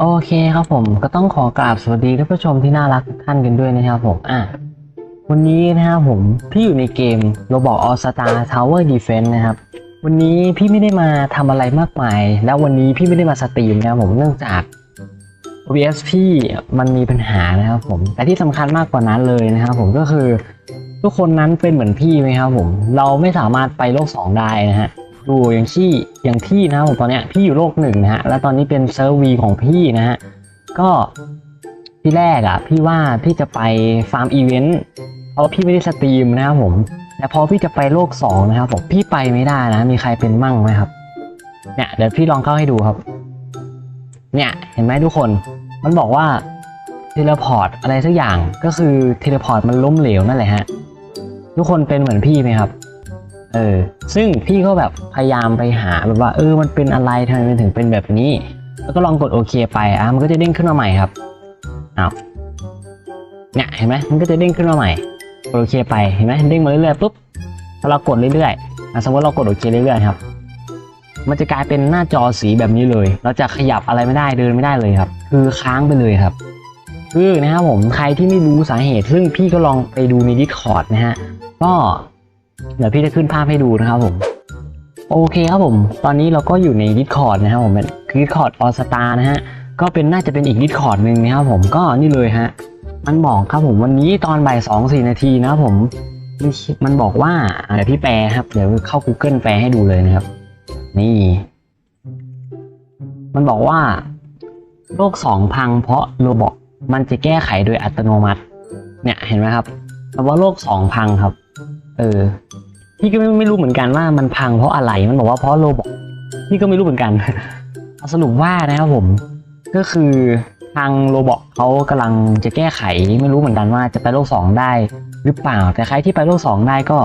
โอเคครับผมก็ต้องขอกราบสวัสดีท่านผู้ชมที่น่ารักทุกท่านกันด้วยนะครับผมอะวันนี้นะครับผมพี่อยู่ในเกม Roblox All Star Tower Defense นะครับ วันนี้พี่ไม่ได้มาทำอะไรมากมาย แล้ววันนี้พี่ไม่ได้มาสตรีมนะครับผมเนื่องจาก OBS พี่มันมีปัญหานะครับผม แต่ที่สำคัญมากกว่านั้นเลยนะครับผมก็คือทุกคนนั้นเป็นเหมือนพี่ไหมครับผม เราไม่สามารถไปโลก 2 ได้นะฮะ ดูอย่างที่อย่างพี่นะผมตอนเนี้ยพี่อยู่โลกหนึ่งนะฮะแล้วตอนนี้เป็นเซิร์ฟวีของพี่นะฮะก็ที่แรกอะพี่ว่าพี่จะไปฟาร์มอีเวนต์เพราะพี่ไม่ได้สตรีมนะครับผมแต่พอพี่จะไปโลก2นะครับผมพี่ไปไม่ได้นะ มีใครเป็นมั่งไหมครับ เนี่ยเดี๋ยวพี่ลองเข้าให้ดูครับ เนี่ยเห็นไหมทุกคนมันบอกว่าเทเลพอร์ตอะไรสักอย่างก็คือเทเลพอร์ตมันล้มเหลวนั่นแหละฮะทุกคนเป็นเหมือนพี่ไหมครับ เออ ซึ่งพี่ก็แบบพยายามไปหาแบบว่า เออ มันเป็นอะไรทำไมมันถึงเป็นแบบนี้ แล้วก็ลองกดโอเคไป อะ มันก็จะเด้งขึ้นมาใหม่ครับอ้าวเนี่ยเห็นไหมมันก็จะเด้งขึ้นมาใหม่ กดโอเคไป เห็นไหมเด้งมาเรื่อยๆปุ๊บพอเรากดเรื่อยๆอะสมมติเรากดโอเคเรื่อยๆครับ มันจะกลายเป็นหน้าจอสีแบบนี้เลย เราจะขยับอะไรไม่ได้ เดินไม่ได้เลยครับ คือค้างไปเลยครับ คือนะครับผม ใครที่ไม่รู้สาเหตุ ซึ่งพี่ก็ลองไปดูใน Discord นะฮะ ก็ เดี๋ยวพี่จะขึ้นภาพให้ดูนะครับผม โอเคครับผม ตอนนี้เราก็อยู่ใน Discord นะครับผมเป็นคือ Discord All Star นะฮะ ก็เป็นน่าจะเป็นอีก Discord หนึ่งนะครับผมก็นี่เลยฮะ มันบอกครับผมวันนี้ตอนบ่ายสองสี่นาทีนะครับผม มันมันบอกว่าเดี๋ยวพี่แปลครับ เดี๋ยวเข้า Google แปลให้ดูเลยนะครับ นี่ มันบอกว่า โลกสองพังเพราะโรบอทมันจะแก้ไขโดยอัตโนมัติ เนี่ยเห็นไหมครับแปลว่าโลกสองพังครับ เออ พี่ก็ไม่ไม่รู้เหมือนกันว่ามันพังเพราะอะไร มันบอกว่าเพราะโรบอทพี่ก็ไม่รู้เหมือนกัน สรุปว่านะครับผม ก็คือทางโรบอทเขากำลังจะแก้ไข ไม่รู้เหมือนกันว่าจะไปโลกสองได้หรือเปล่า แต่ใครที่ไปโลกสองได้ก็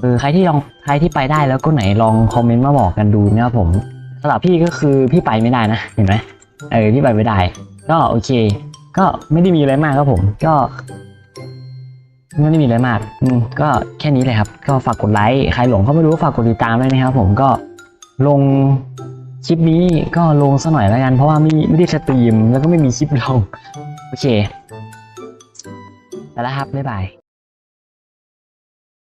เออใครที่ลองใครที่ไปได้แล้วก็ไหนลองคอมเมนต์มาบอกกันดูนะครับผมสำหรับพี่ก็คือพี่ไปไม่ได้นะเห็นไหมเออพี่ไปไม่ได้ ก็โอเค ก็ไม่ได้มีอะไรมากครับผม ก็ ไม่ได้มีอะไรมากอืมก็แค่นี้เลยครับ ก็ฝากกดไลค์ใครหลงก็ไม่รู้ฝากกดติดตามด้วยนะครับ ผมก็ลงคลิปนี้ก็ลงสัหน่อยแล้วกัน เพราะว่าไม่ไม่ได้สตรีมแล้วก็ไม่มีคลิปลง โอเคไปแล้วครับบ๊ายบาย